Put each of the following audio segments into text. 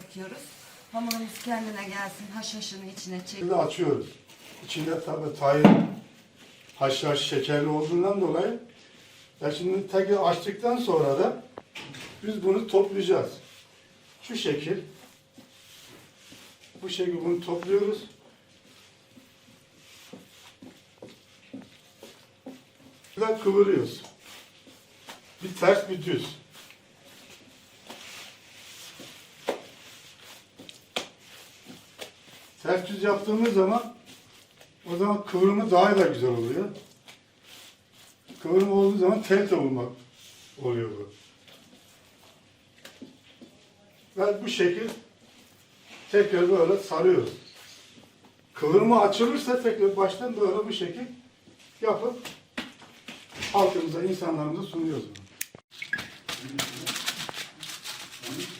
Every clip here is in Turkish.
Yapıyoruz. Hamurumuz kendine gelsin. Haşhaşını içine çek. Şimdi açıyoruz. İçinde tabi tahin haşhaş şekerli olduğundan dolayı ya şimdi tekrar açtıktan sonra da biz bunu toplayacağız. Şu şekil bu şekilde bunu topluyoruz. Buradan kıvırıyoruz. Bir ters bir düz. Ters düz yaptığımız zaman o zaman kıvrımı daha da güzel oluyor. Kıvrım olduğu zaman tel savunma oluyor bu. Ve bu şekil tekrar böyle sarıyoruz. Kıvrımı açılırsa tekrar baştan böyle bu şekil yapıp halkımıza, insanlarımıza sunuyoruz. bunu.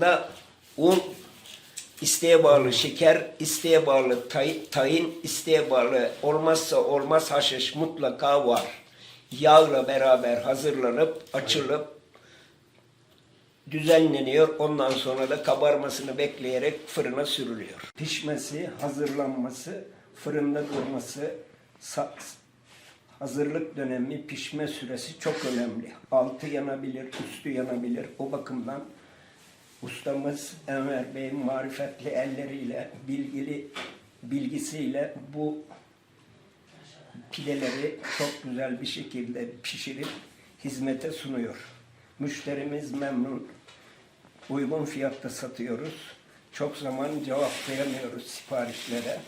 da un isteğe bağlı şeker, isteğe bağlı tay, tayin, isteğe bağlı olmazsa olmaz haşhaş mutlaka var. Yağla beraber hazırlanıp açılıp düzenleniyor. Ondan sonra da kabarmasını bekleyerek fırına sürülüyor. Pişmesi, hazırlanması, fırında durması, hazırlık dönemi, pişme süresi çok önemli. Altı yanabilir, üstü yanabilir. O bakımdan ustamız Enver Bey'in marifetli elleriyle, bilgili bilgisiyle bu pideleri çok güzel bir şekilde pişirip hizmete sunuyor. Müşterimiz memnun. Uygun fiyatta satıyoruz. Çok zaman cevaplayamıyoruz siparişlere.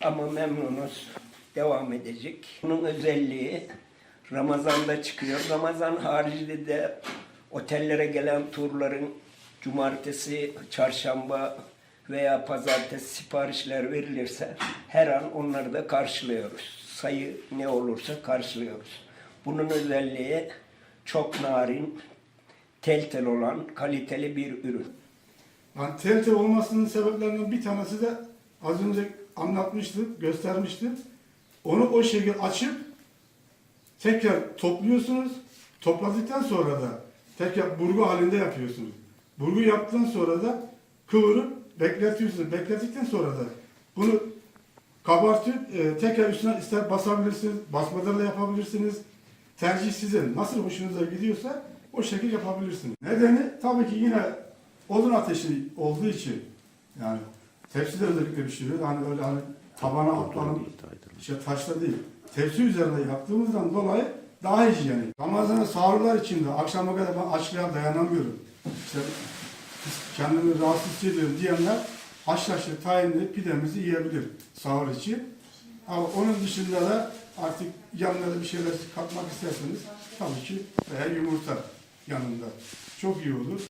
Ama memnunuz. Devam edecek. Bunun özelliği Ramazan'da çıkıyor. Ramazan haricinde de otellere gelen turların cumartesi, çarşamba veya pazartesi siparişler verilirse her an onları da karşılıyoruz. Sayı ne olursa karşılıyoruz. Bunun özelliği çok narin, tel tel olan kaliteli bir ürün. Yani tel tel olmasının sebeplerinden bir tanesi de az önce anlatmıştım, göstermiştim. Onu o şekilde açıp tekrar topluyorsunuz. Topladıktan sonra da tekrar burgu halinde yapıyorsunuz. Burgu yaptıktan sonra da kıvırıp bekletiyorsunuz. Beklettikten sonra da bunu kabartıp e, tekrar üstüne ister basabilirsiniz, basmadan da yapabilirsiniz. Tercih sizin. Nasıl hoşunuza gidiyorsa o şekilde yapabilirsiniz. Nedeni tabii ki yine odun ateşi olduğu için yani tepside özellikle pişiriyor. Hani öyle hani tabana atlanıp işte taşla değil. Tepsi üzerinde yaptığımızdan dolayı daha hijyenik. Ramazan'ın sahurlar içinde akşama kadar ben açlığa dayanamıyorum. İşte kendimi rahatsız hissediyorum diyenler haşhaşlı tayinli pidemizi yiyebilir sahur için. Ama onun dışında da artık yanına da bir şeyler katmak isterseniz tabii ki veya yumurta yanında. Çok iyi olur.